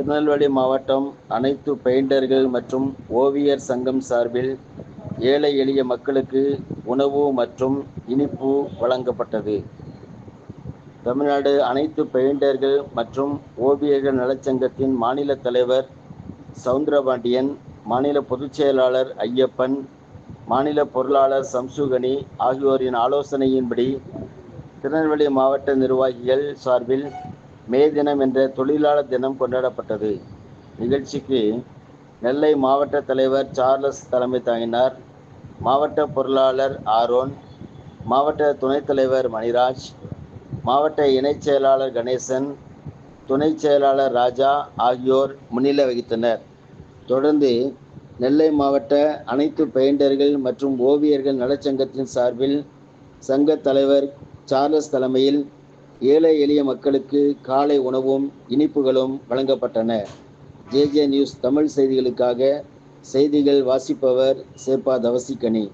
திருநெல்வேலி மாவட்டம் அனைத்து பெயிண்டர்கள் மற்றும் ஓவியர் சங்கம் சார்பில் ஏழை எளிய மக்களுக்கு உணவு மற்றும் இனிப்பு வழங்கப்பட்டது. தமிழ்நாடு அனைத்து பெயிண்டர்கள் மற்றும் ஓவியர்கள் நலச்சங்கத்தின் மாநில தலைவர் சவுந்தரபாண்டியன் மாநில பொதுச் செயலாளர் ஐயப்பன் மாநில பொருளாளர் சம்சுகனி ஆகியோரின் ஆலோசனையின்படி திருநெல்வேலி மாவட்ட நிர்வாகிகள் சார்பில் மே தினம் என்ற தொழிலாளர் தினம் கொண்டாடப்பட்டது. நிகழ்ச்சிக்கு நெல்லை மாவட்ட தலைவர் சார்லஸ் தலைமை தாங்கினார். மாவட்ட பொருளாளர் ஆரோன் மாவட்ட துணைத் தலைவர் மணிராஜ் மாவட்ட இணைச் செயலாளர் கணேசன் துணைச் செயலாளர் ராஜா ஆகியோர் முன்னிலை வகித்தனர். தொடர்ந்து நெல்லை மாவட்ட அனைத்து பெயிண்டர்கள் மற்றும் ஓவியர்கள் நலச்சங்கத்தின் சார்பில் சங்க தலைவர் சார்லஸ் தலைமையில் ஏழை எளிய மக்களுக்கு காலை உணவும் இனிப்புகளும் வழங்கப்பட்டன. ஜே நியூஸ் தமிழ் செய்திகளுக்காக செய்திகள் வாசிப்பவர் சேப்பா தவசிக்கனி